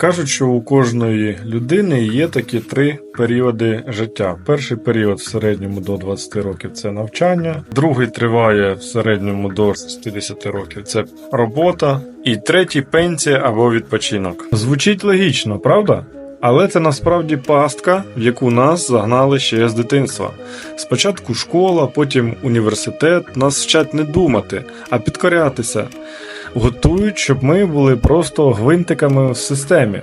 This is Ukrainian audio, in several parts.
Кажуть, що у кожної людини є такі три періоди життя. Перший період в середньому до 20 років це навчання, другий триває в середньому до 60 років це робота, і третій пенсія або відпочинок. Звучить логічно, правда? Але це насправді пастка, в яку нас загнали ще з дитинства. Спочатку школа, потім університет нас вчать не думати, а підкорятися. Готують, щоб ми були просто гвинтиками в системі.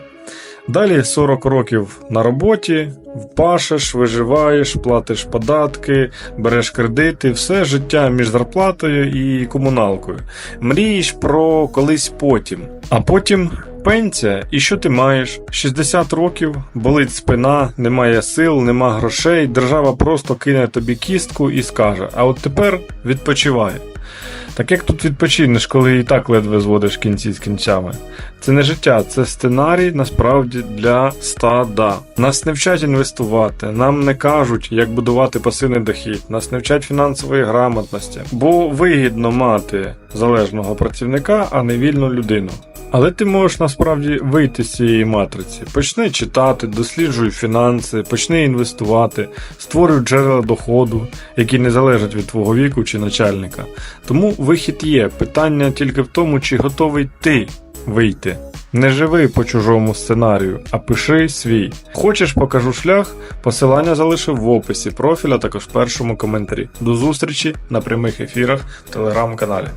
Далі 40 років на роботі, пашеш, виживаєш, платиш податки, береш кредити, все життя між зарплатою і комуналкою. Мрієш про колись потім. А потім пенсія, і що ти маєш? 60 років, болить спина, немає сил, нема грошей, держава просто кине тобі кістку і скаже: а от тепер відпочивай. Так як тут відпочинеш, коли і так ледве зводиш кінці з кінцями? Це не життя, це сценарій насправді для стада. Нас не вчать інвестувати, нам не кажуть, як будувати пасивний дохід, нас не вчать фінансової грамотності, бо вигідно мати залежного працівника, а не вільну людину. Але ти можеш насправді вийти з цієї матриці. Почни читати, досліджуй фінанси, почни інвестувати, створюй джерела доходу, які не залежать від твого віку чи начальника. Тому вихід є. Питання тільки в тому, чи готовий ти вийти. Не живи по чужому сценарію, а пиши свій. Хочеш, покажу шлях. Посилання залишив в описі профіля, також в першому коментарі. До зустрічі на прямих ефірах в телеграм-каналі.